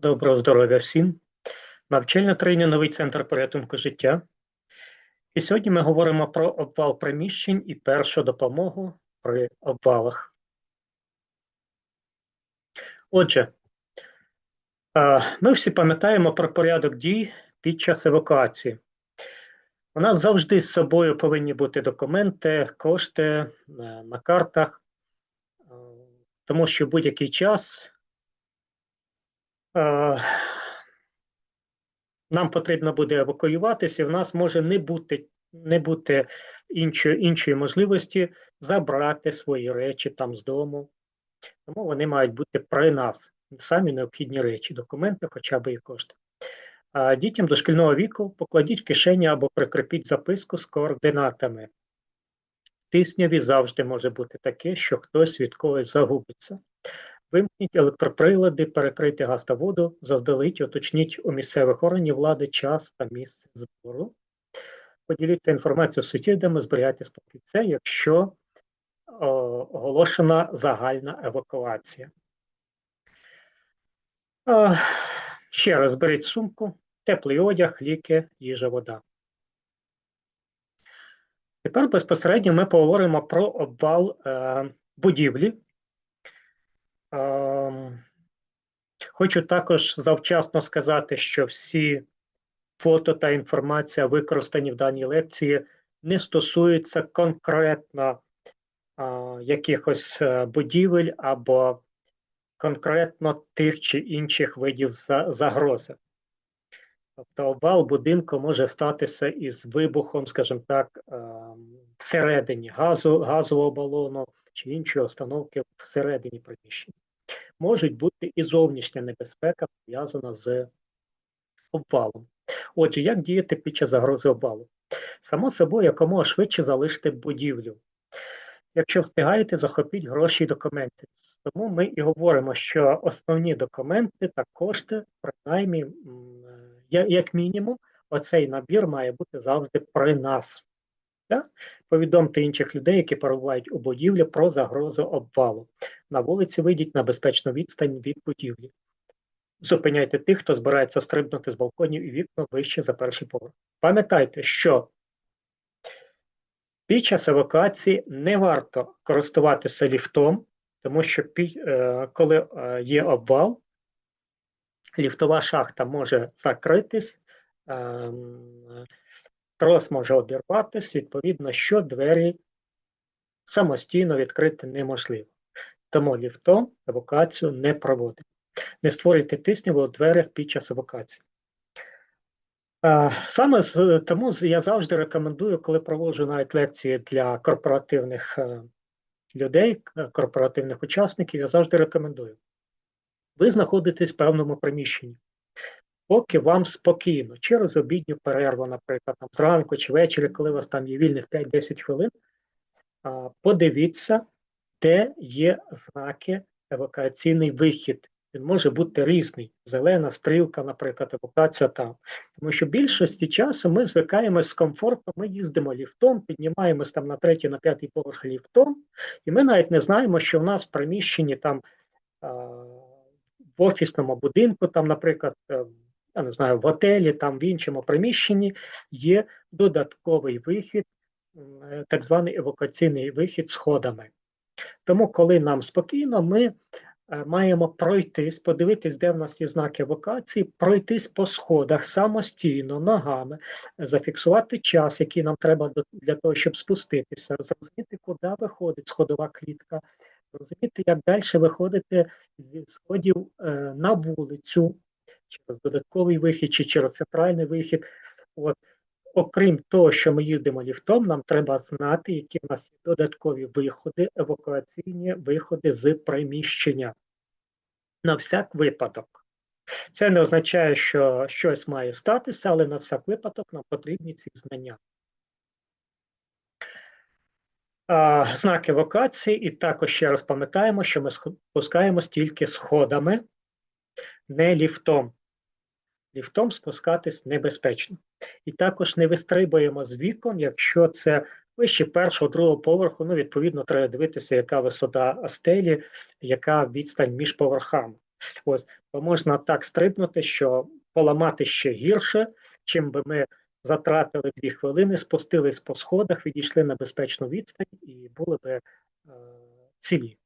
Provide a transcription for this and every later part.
Доброго здоров'я всім. Навчально-тренінговий центр порятунку життя. І сьогодні ми говоримо про обвал приміщень і першу допомогу при обвалах. Отже, ми всі пам'ятаємо про порядок дій під час евакуації. У нас завжди з собою повинні бути документи, кошти е, на картах, е, тому що в будь-який час нам потрібно буде евакуюватися, і в нас може не бути, не бути іншої, іншої можливості забрати свої речі там з дому. Тому вони мають бути при нас. Самі необхідні речі, документи, хоча б і кошти. А дітям дошкільного віку покладіть в кишені або прикріпіть записку з координатами. Тисняві завжди може бути таке, що хтось від когось загубиться. Вимкніть електроприлади, перекрийте газ та воду, заздалегідь уточніть у місцевих органів влади час та місце збору. Поділіться інформацією з сусідами, зберігайте спокій. Це якщо о, оголошена загальна евакуація. А, ще раз беріть сумку, теплий одяг, ліки, їжа, вода. Тепер безпосередньо ми поговоримо про обвал е, будівлі. Ем, Хочу також завчасно сказати, що всі фото та інформація, використані в даній лекції, не стосуються конкретно а, якихось е, будівель або конкретно тих чи інших видів за, загрози. Тобто обвал будинку може статися із вибухом, скажімо так, ем, всередині газу, газового балону чи іншої установки всередині приміщення. Можуть бути і зовнішня небезпека пов'язана з обвалом. Отже, як діяти під час загрози обвалу? Само собою, якомога швидше залишити будівлю. Якщо встигаєте, захопіть гроші і документи. Тому ми і говоримо, що основні документи та кошти, принаймні, як мінімум, оцей набір має бути завжди при нас. Повідомте інших людей, які перебувають у будівлі про загрозу обвалу. На вулиці вийдіть на безпечну відстань від будівлі. Зупиняйте тих, хто збирається стрибнути з балконів і вікна вище за перший поверх. Пам'ятайте, що під час евакуації не варто користуватися ліфтом, тому що е, коли е, є обвал, ліфтова шахта може закритись. Трос може обірватися, відповідно, що двері самостійно відкрити неможливо. Тому ліфтом евакуацію не проводить. Не створюйте тиснів у дверях під час евакуації. Саме тому я завжди рекомендую, коли проводжу навіть лекції для корпоративних е, людей, корпоративних учасників, я завжди рекомендую. Ви знаходитесь в певному приміщенні поки вам спокійно, через обідню перерву, наприклад, там, зранку чи ввечері, коли у вас там є вільних 5-10 хвилин, подивіться, де є знаки евакуаційний вихід. Він може бути різний. Зелена стрілка, наприклад, евакуація там. Тому що більшості часу ми звикаємося з комфортом, ми їздимо ліфтом, піднімаємось там на третій, на п'ятий поверх ліфтом, і ми навіть не знаємо, що в нас в приміщенні там в офісному будинку, там, наприклад, е, я не знаю, в готелі, там в іншому приміщенні є додатковий вихід, е, так званий евакуаційний вихід сходами. Тому, коли нам спокійно, ми е, маємо пройтись, подивитись, де в нас є знаки евакуації, пройтись по сходах самостійно, ногами, зафіксувати час, який нам треба для того, щоб спуститися, зрозуміти, куди виходить сходова клітка, зрозуміти, як далі виходити зі сходів е, на вулицю через додатковий вихід чи через центральний вихід. От. Окрім того, що ми їздимо ліфтом, нам треба знати, які в нас є додаткові виходи, евакуаційні виходи з приміщення. На всяк випадок. Це не означає, що щось має статися, але на всяк випадок нам потрібні ці знання. А, Знак евакуації, і також ще раз пам'ятаємо, що ми спускаємось тільки сходами, не ліфтом ліфтом спускатись небезпечно. І також не вистрибуємо з вікон, якщо це вище першого, другого поверху, ну, відповідно, треба дивитися, яка висота стелі, яка відстань між поверхами. Ось, то можна так стрибнути, що поламати ще гірше, чим би ми затратили дві хвилини, спустились по сходах, відійшли на безпечну відстань і були би е, цілі.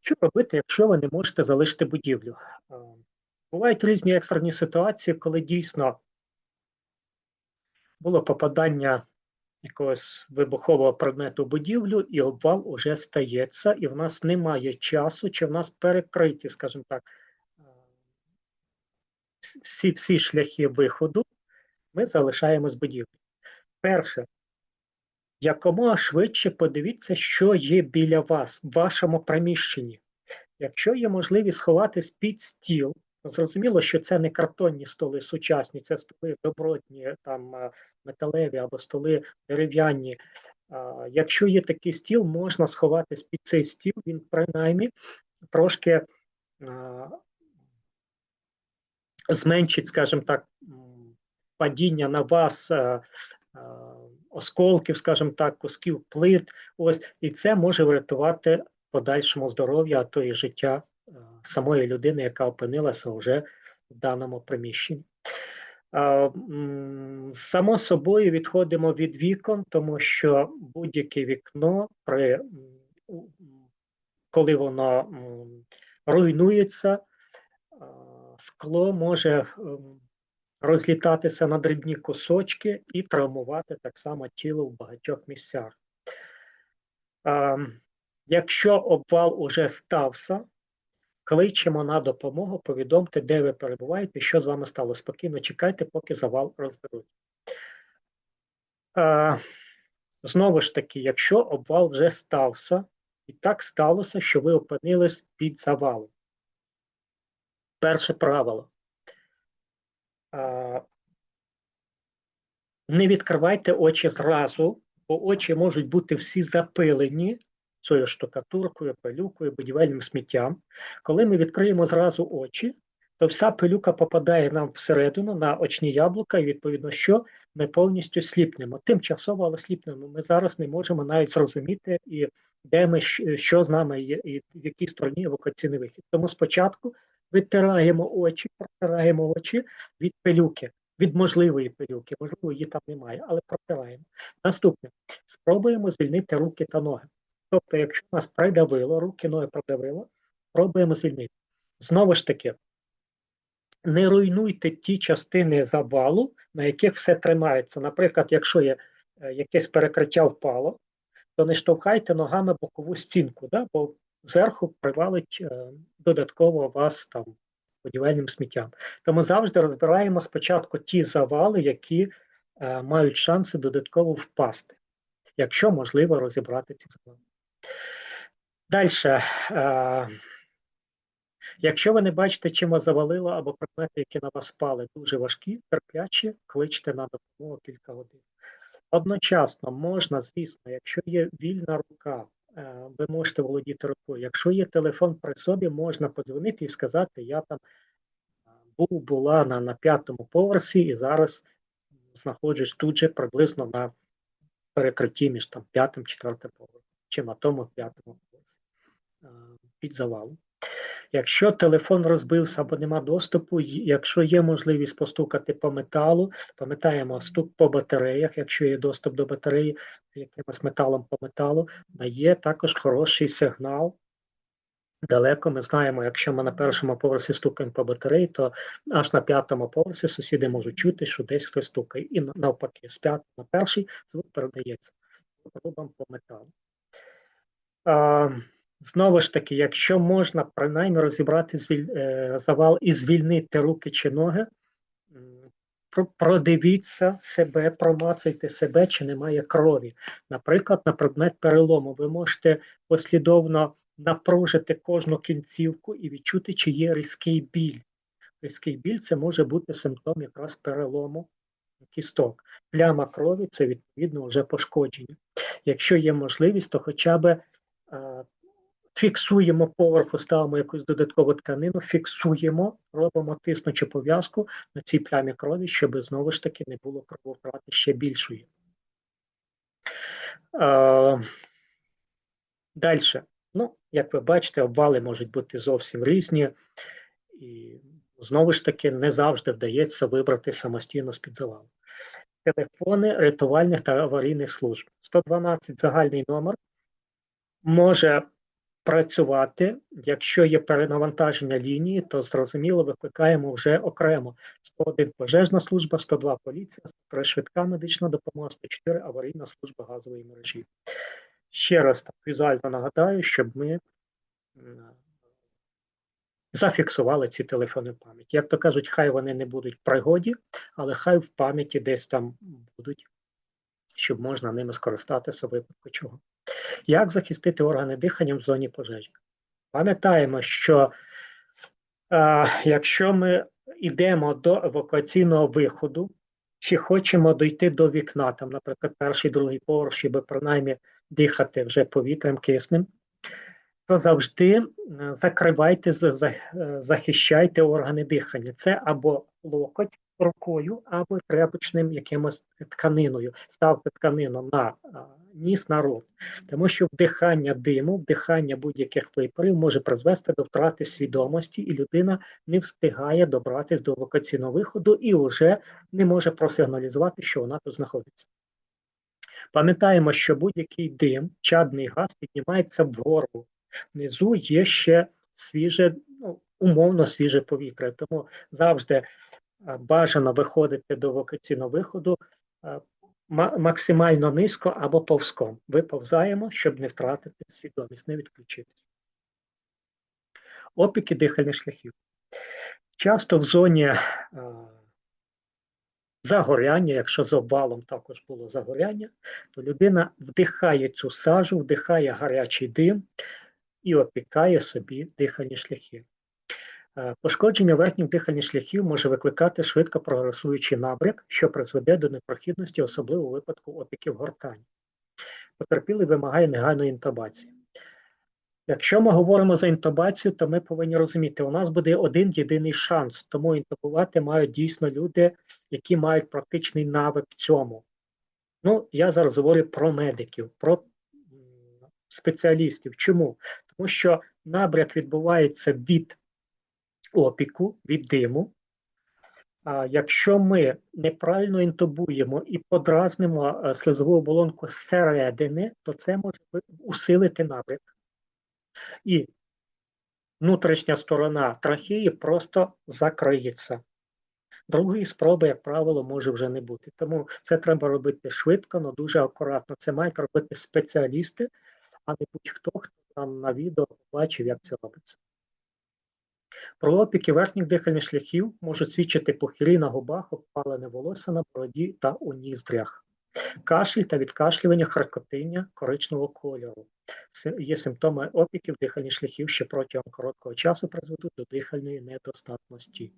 Що робити, якщо ви не можете залишити будівлю? Бувають різні екстрені ситуації, коли дійсно було попадання якогось вибухового предмету в будівлю, і обвал уже стається, і в нас немає часу, чи в нас перекриті, скажімо так, е, всі, всі шляхи виходу, ми залишаємось будівлі. Перше, якомога швидше подивіться, що є біля вас, в вашому приміщенні. Якщо є можливість сховатись під стіл, зрозуміло, що це не картонні столи сучасні, це столи добротні, там е, металеві або столи дерев'яні. Якщо є такий стіл, можна сховатись під цей стіл, він принаймні трошки зменшить, скажімо так, падіння на вас. а, а, Осколків, скажімо так, кусків плит, ось і це може врятувати подальшому здоров'я, а то і життя е, самої людини, яка опинилася вже в даному приміщенні. Само собою відходимо від вікон, тому що будь-яке вікно, при, коли воно руйнується, скло може розлітатися на дрібні кусочки і травмувати так само тіло в багатьох місцях. Якщо обвал уже стався, кличемо на допомогу, повідомте, де ви перебуваєте, що з вами стало. Спокійно чекайте, поки завал розберуть. А, Знову ж таки, якщо обвал вже стався, і так сталося, що ви опинились під завалом. Перше правило. А, Не відкривайте очі зразу, бо очі можуть бути всі запилені цією штукатуркою, пилюкою, будівельним сміттям. Коли ми відкриємо зразу очі, то вся пилюка попадає нам всередину на очні яблука, і відповідно, що ми повністю сліпнемо. Тимчасово, але сліпнемо. Ми зараз не можемо навіть зрозуміти, і де ми що з нами є, і в якій стороні евакуаційний вихід. Тому спочатку витираємо очі, протираємо очі від пилюки, від можливої пилюки. Можливо, її там немає, але протираємо. Наступне спробуємо звільнити руки та ноги. Тобто, якщо нас придавило, руки, ноги придавило, пробуємо звільнити. Знову ж таки, не руйнуйте ті частини завалу, на яких все тримається. Наприклад, якщо є е, якесь перекриття впало, то не штовхайте ногами бокову стінку, да? бо зверху привалить е, додатково вас там будівельним сміттям. Тому завжди розбираємо спочатку ті завали, які е, мають шанси додатково впасти, якщо можливо розібрати ці завали. Далі. Е, Якщо ви не бачите, чим вас завалило, або предмети, які на вас спали, дуже важкі, терплячі, кличте на допомогу кілька годин. Одночасно можна, звісно, якщо є вільна рука, е, ви можете володіти рукою. Якщо є телефон при собі, можна подзвонити і сказати, я там е, був, була на, на п'ятому поверсі і зараз знаходжусь тут же приблизно на перекритті між там п'ятим, четвертим поверхом, чи на тому п'ятому поверсі е, під завалом. Якщо телефон розбився або нема доступу, якщо є можливість постукати по металу, пам'ятаємо стук по батареях, якщо є доступ до батареї якимось металом по металу, є також хороший сигнал. Далеко ми знаємо, якщо ми на першому поверсі стукаємо по батареї, то аж на п'ятому поверсі сусіди можуть чути, що десь хтось стукає. І навпаки, з п'ятого на перший звук передається рубам по металу. Знову ж таки, якщо можна принаймні розібрати е, завал і звільнити руки чи ноги, продивіться себе, промацайте себе, чи немає крові. Наприклад, на предмет перелому ви можете послідовно напружити кожну кінцівку і відчути, чи є різкий біль. Різкий біль це може бути симптом якраз перелому кісток. Пляма крові це відповідно вже пошкодження. Якщо є можливість, то хоча б фіксуємо поверху, ставимо якусь додаткову тканину, фіксуємо, робимо тиснучу пов'язку на цій плямі крові, щоб знову ж таки не було крововтрати ще більшої. Далі. Ну, як ви бачите, обвали можуть бути зовсім різні, і знову ж таки не завжди вдається вибрати самостійно з-під завалу. Телефони рятувальних та аварійних служб. 112 загальний номер може працювати. Якщо є перенавантаження лінії, то зрозуміло викликаємо вже окремо 101 пожежна служба, 102 поліція, 103 швидка медична допомога, 104 аварійна служба газової мережі. Ще раз так візуально нагадаю, щоб ми зафіксували ці телефони в пам'яті. Як то кажуть, хай вони не будуть в пригоді, але хай в пам'яті десь там будуть, щоб можна ними скористатися випадку чого. Як захистити органи дихання в зоні пожежі? Пам'ятаємо, що е, якщо ми йдемо до евакуаційного виходу, чи хочемо дойти до вікна, там, наприклад, перший, другий поверх, щоб принаймні дихати вже повітрям киснем, то завжди е, закривайте, за- за- е, захищайте органи дихання. Це або локоть рукою, або тряпочним якимось тканиною. Ставте тканину на а, ніс, на рот. Тому що вдихання диму, вдихання будь-яких випарів може призвести до втрати свідомості, і людина не встигає добратися до евакуаційного виходу і вже не може просигналізувати, що вона тут знаходиться. Пам'ятаємо, що будь-який дим, чадний газ піднімається вгору. Внизу є ще свіже, ну, умовно свіже повітря. Тому завжди бажано виходити до евакуаційного виходу максимально низько або повзком. Виповзаємо, щоб не втратити свідомість, не відключитися. Опіки дихальних шляхів. Часто в зоні а, загоряння, якщо з обвалом також було загоряння, то людина вдихає цю сажу, вдихає гарячий дим і опікає собі дихальні шляхи. Е, Пошкодження верхніх дихальних шляхів може викликати швидко прогресуючий набряк, що призведе до непрохідності, особливо у випадку опіків гортані. Потерпілий вимагає негайної інтубації. Якщо ми говоримо за інтубацію, то ми повинні розуміти, у нас буде один єдиний шанс, тому інтубувати мають дійсно люди, які мають практичний навик в цьому. Ну, я зараз говорю про медиків, про спеціалістів. Чому? Тому що набряк відбувається від опіку, від диму. А якщо ми неправильно інтубуємо і подразнимо е, слизову оболонку зсередини, то це може усилити набряк. І внутрішня сторона трахеї просто закриється. Другої спроби, як правило, може вже не бути. Тому це треба робити швидко, але дуже акуратно. Це мають робити спеціалісти, а не будь-хто, хто там на відео побачив, як це робиться. Про опіки верхніх дихальних шляхів можуть свідчити похилі на губах, обпалене волосся на бороді та у ніздрях. Кашель та відкашлювання, харкотиння коричневого кольору. Є симптоми опіків дихальних шляхів, що протягом короткого часу призведуть до дихальної недостатності.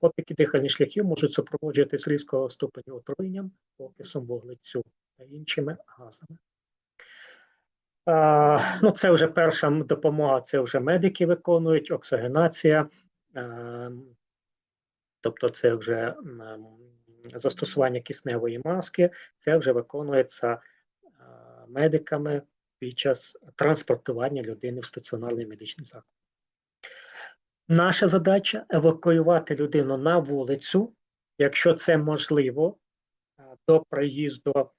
Опіки дихальних шляхів можуть супроводжуватись різкого ступеню отруєнням, окисом вуглецю та іншими газами. Ну, це вже перша допомога, це вже медики виконують, оксигенація, тобто це вже застосування кисневої маски, це вже виконується медиками під час транспортування людини в стаціонарний медичний заклад. Наша задача евакуювати людину на вулицю, якщо це можливо, до приїзду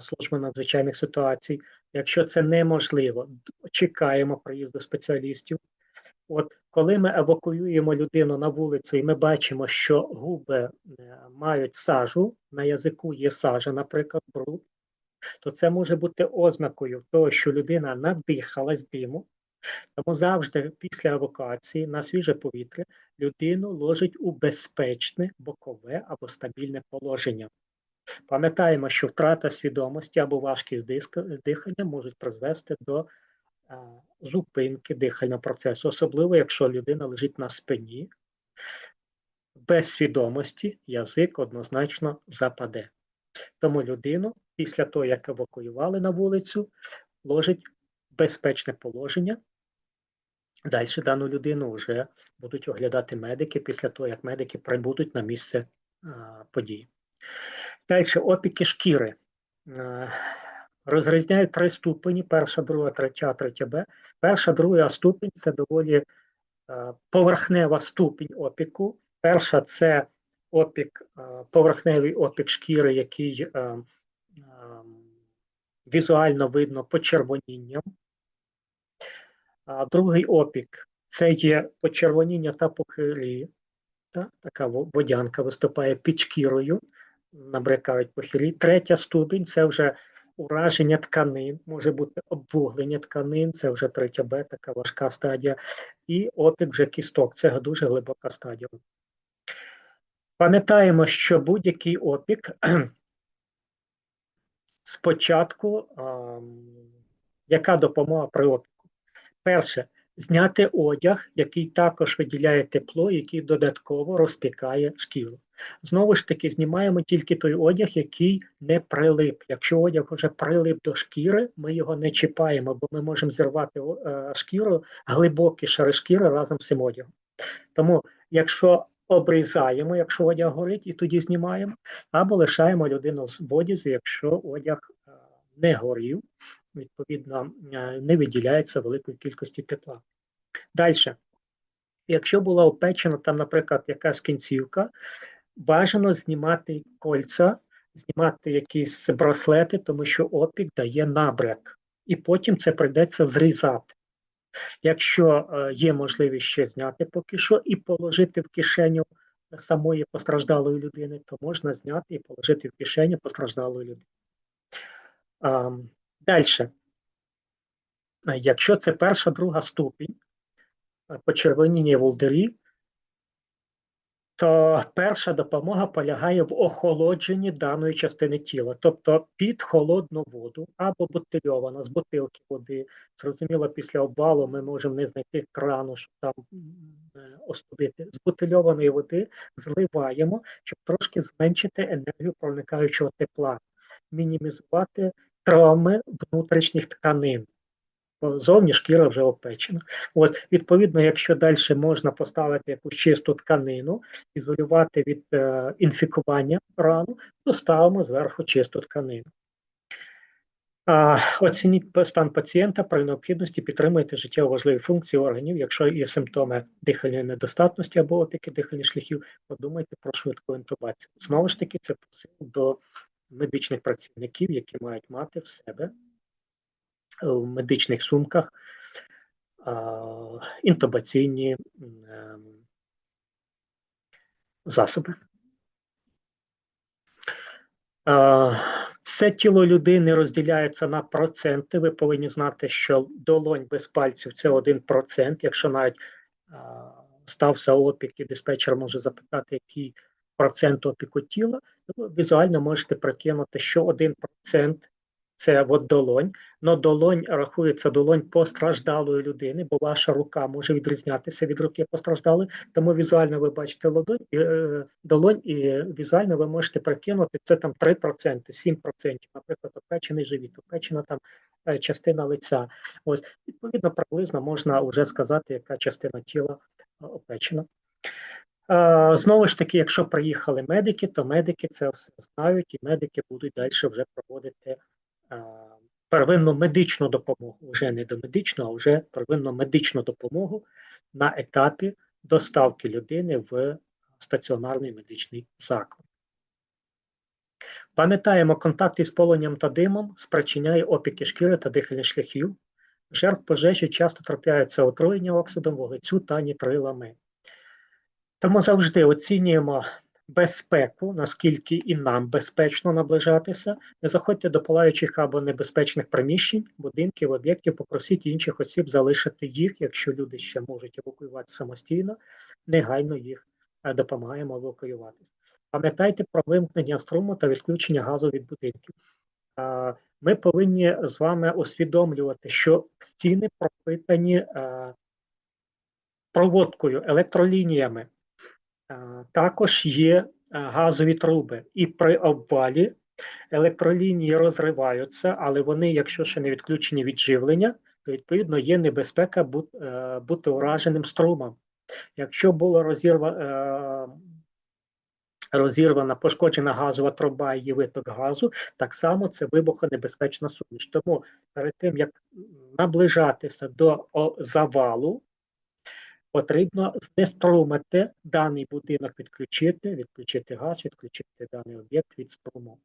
служби надзвичайних ситуацій. Якщо це неможливо, чекаємо приїзду спеціалістів. От коли ми евакуюємо людину на вулицю, і ми бачимо, що губи е, мають сажу, на язику є сажа, наприклад, бруд, то це може бути ознакою того, що людина надихалась диму. Тому завжди після евакуації на свіже повітря людину ложить у безпечне бокове або стабільне положення. Пам'ятаємо, що втрата свідомості або важкість дихання можуть призвести до зупинки дихального процесу, особливо якщо людина лежить на спині, без свідомості язик однозначно западе. Тому людину після того, як евакуювали на вулицю, ложить безпечне положення. Далі дану людину вже будуть оглядати медики після того, як медики прибудуть на місце події. Далі опіки шкіри. Е, розрізняють три ступені: перша, друга, третя, третя Б. Перша, друга ступінь це доволі е, поверхнева ступінь опіку. Перша це опік, е, поверхневий опік шкіри, який візуально видно почервонінням. Другий опік це є почервоніння та похилі. Та, така водянка виступає під шкірою, набрякають похилі. Третя ступінь це вже ураження тканин, може бути обвуглення тканин, це вже третя Б, така важка стадія. І опік вже кісток, це дуже глибока стадія. Пам'ятаємо, що будь-який опік спочатку, яка допомога при опіку? Перше, зняти одяг, який також виділяє тепло, який додатково розпікає шкіру. Знову ж таки, знімаємо тільки той одяг, який не прилип. Якщо одяг вже прилип до шкіри, ми його не чіпаємо, бо ми можемо зірвати е, шкіру, глибокі шари шкіри разом з цим одягом. Тому, якщо обрізаємо, якщо одяг горить, і тоді знімаємо, або лишаємо людину в одязі, якщо одяг не горів, відповідно, е, не виділяється великої кількості тепла. Далі. Якщо була опечена, там, наприклад, якась кінцівка, бажано знімати кольця, знімати якісь браслети, тому що опік дає набряк, і потім це прийдеться зрізати. Якщо е, є можливість ще зняти поки що і положити в кишеню самої постраждалої людини, то можна зняти і положити в кишеню постраждалої людини. Далі. Якщо це перша, друга ступінь е, почервоніння волдирі, то перша допомога полягає в охолодженні даної частини тіла, тобто під холодну воду або бутильована з бутилки води. Зрозуміло, після обвалу ми можемо не знайти крану, щоб там е, остудити. З бутильованої води зливаємо, щоб трошки зменшити енергію проникаючого тепла, мінімізувати травми внутрішніх тканин. Зовні шкіра вже опечена. От, відповідно, якщо далі можна поставити якусь чисту тканину, ізолювати від е, інфікування рану, то ставимо зверху чисту тканину. А, оцініть стан пацієнта при необхідності підтримуйте життєво важливі функції органів. Якщо є симптоми дихальної недостатності або опіки дихальних шляхів, подумайте про швидку інтубацію. Знову ж таки, це посил до медичних працівників, які мають мати в себе в медичних сумках інтубаційні ем, засоби. Все тіло людини розділяється на проценти. Ви повинні знати, що долонь без пальців це 1%. Якщо навіть стався опік, і диспетчер може запитати, який процент опіку тіла, візуально можете прикинути, що 1% це от долонь. Но долонь рахується долонь постраждалої людини, бо ваша рука може відрізнятися від руки постраждалої. Тому візуально ви бачите ладонь, е, долонь, і візуально ви можете прикинути це там 3%, 7%, наприклад, опечений живіт, опечена там е, частина лиця. Ось відповідно приблизно можна вже сказати, яка частина тіла е, опечена. Е, Знову ж таки, якщо приїхали медики, то медики це все знають, і медики будуть далі вже проводити е, первинну медичну допомогу, вже не домедичну, а вже первинну медичну допомогу на етапі доставки людини в стаціонарний медичний заклад. Пам'ятаємо, контакт із полонням та димом спричиняє опіки шкіри та дихальних шляхів. Жертв пожежі часто трапляються отруєння оксидом вуглецю та нітрилами. Тому завжди оцінюємо безпеку, наскільки і нам безпечно наближатися. Не заходьте до палаючих або небезпечних приміщень, будинків, об'єктів, попросіть інших осіб залишити їх, якщо люди ще можуть евакуюватися самостійно, негайно їх е, допомагаємо евакуювати. Пам'ятайте про вимкнення струму та відключення газу від будинків. Е, Ми повинні з вами усвідомлювати, що стіни пропитані е, проводкою, електролініями. Також є газові труби, і при обвалі електролінії розриваються, але вони, якщо ще не відключені від живлення, то відповідно є небезпека е, бути ураженим струмом. Якщо було розірва, е, розірвана, пошкоджена газова труба і виток газу, так само це вибухонебезпечна суміш. Тому перед тим, як наближатися до завалу, потрібно знеструмити даний будинок, відключити, відключити газ, відключити даний об'єкт від струму.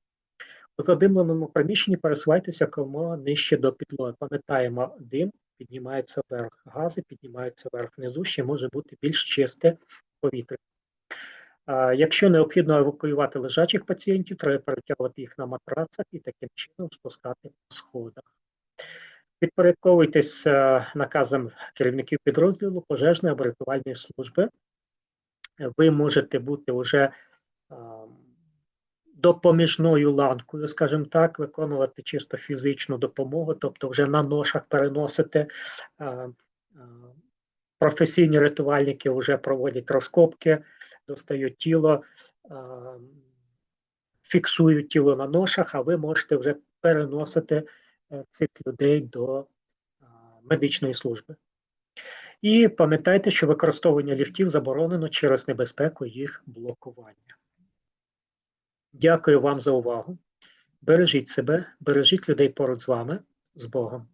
У задимленому приміщенні пересувайтеся якомога нижче до підлоги. Пам'ятаємо, дим піднімається вверх, гази піднімаються вверх. Внизу ще може бути більш чисте повітря. Якщо необхідно евакуювати лежачих пацієнтів, треба перетягувати їх на матрацах і таким чином спускати по сходах. Підпорядковуйтесь е, наказам керівників підрозділу пожежної або рятувальної служби. Ви можете бути вже допоміжною ланкою, скажімо так, виконувати чисто фізичну допомогу, тобто вже на ношах переносити. а, Професійні рятувальники вже проводять розкопки, достають тіло, фіксують тіло на ношах, а ви можете вже переносити е, цих людей до медичної служби. І пам'ятайте, що використовування ліфтів заборонено через небезпеку їх блокування. Дякую вам за увагу. Бережіть себе, бережіть людей поруч з вами. З Богом.